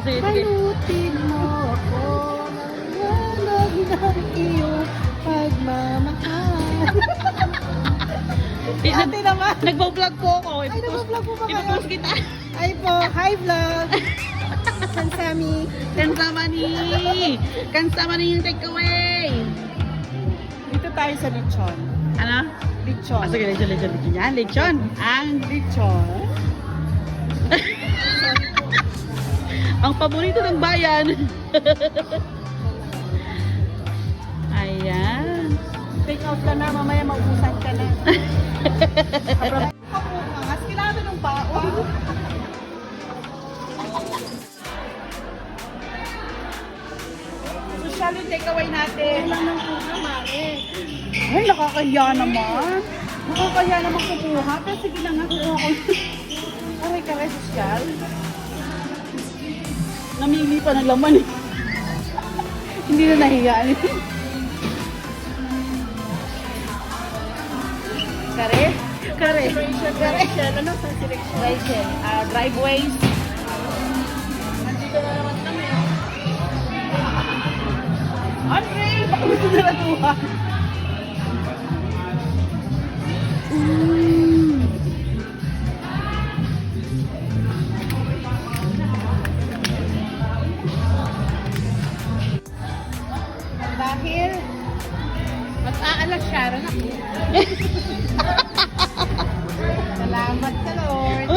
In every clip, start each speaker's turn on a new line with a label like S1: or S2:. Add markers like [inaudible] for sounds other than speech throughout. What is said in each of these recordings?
S1: Sige, sige.
S2: Balutin mo ako ng walag ng iyong pagmamahal.
S1: Eh,
S2: Ate naman.
S1: Nagbablog po ako.
S2: Ay, nagbablog po ba kayo?
S1: Ipopost kita.
S2: Ay po, hi vlog. Sansami.
S1: Kansama ni. Kansama ni yung takeaway.
S2: Dito tayo sa lechon.
S1: Ano?
S2: Lechon.
S1: Ah, sige, lechon, lechon, lechon. Yan, lechon. Ang,
S2: Lechon.
S1: Ang paborito ng bayan. Ayan.
S2: Take out ka na, mamaya maubusan ka na. Kapungas, kailangan ng baon. Social yung takeaway natin. Kailan ng kuha, Mare? Ay, nakakahiya naman. Nakakahiya naman kumuha. Pero sige na nga, kuha ko. [laughs] Aray ka social.
S1: Namimi pa ng laman eh.
S2: Hindi na nahiya. Kare? Kare. Kare. Ano sa selection?
S1: Rachel, ah, driveways.
S2: Nandito na naman kami. Andre! Baka gusto na natuwa. Dahil mas aalas siya rin ako. Salamat sa Lord.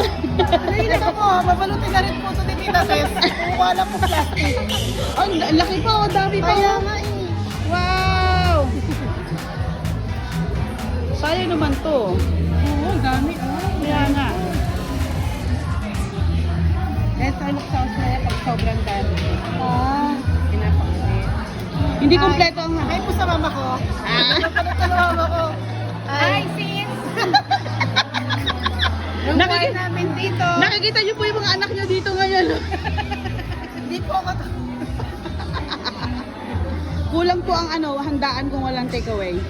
S2: Nainig ako, babalutin na rin po ito ni Tita Tess. Lang po plastic.
S1: Ang laki pa, ang dami pa.
S2: Kaya nga eh.
S1: Wow! Sayang naman to.
S2: Oo, dami oh.
S1: Kaya Hindi kompleto ang...
S2: Hi po sa mama ko.
S1: Ah.
S2: Na mama ko. Hi, sis! [laughs] Yung
S1: Nakiki-
S2: buhay namin dito.
S1: Nakikita niyo po yung mga anak niyo dito ngayon. [laughs]
S2: Hindi po ako to.
S1: Kulang po ang ano, handaan kung walang takeaway.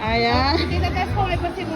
S1: Ayan.
S2: Tinagas ko may pasimuno. Oo.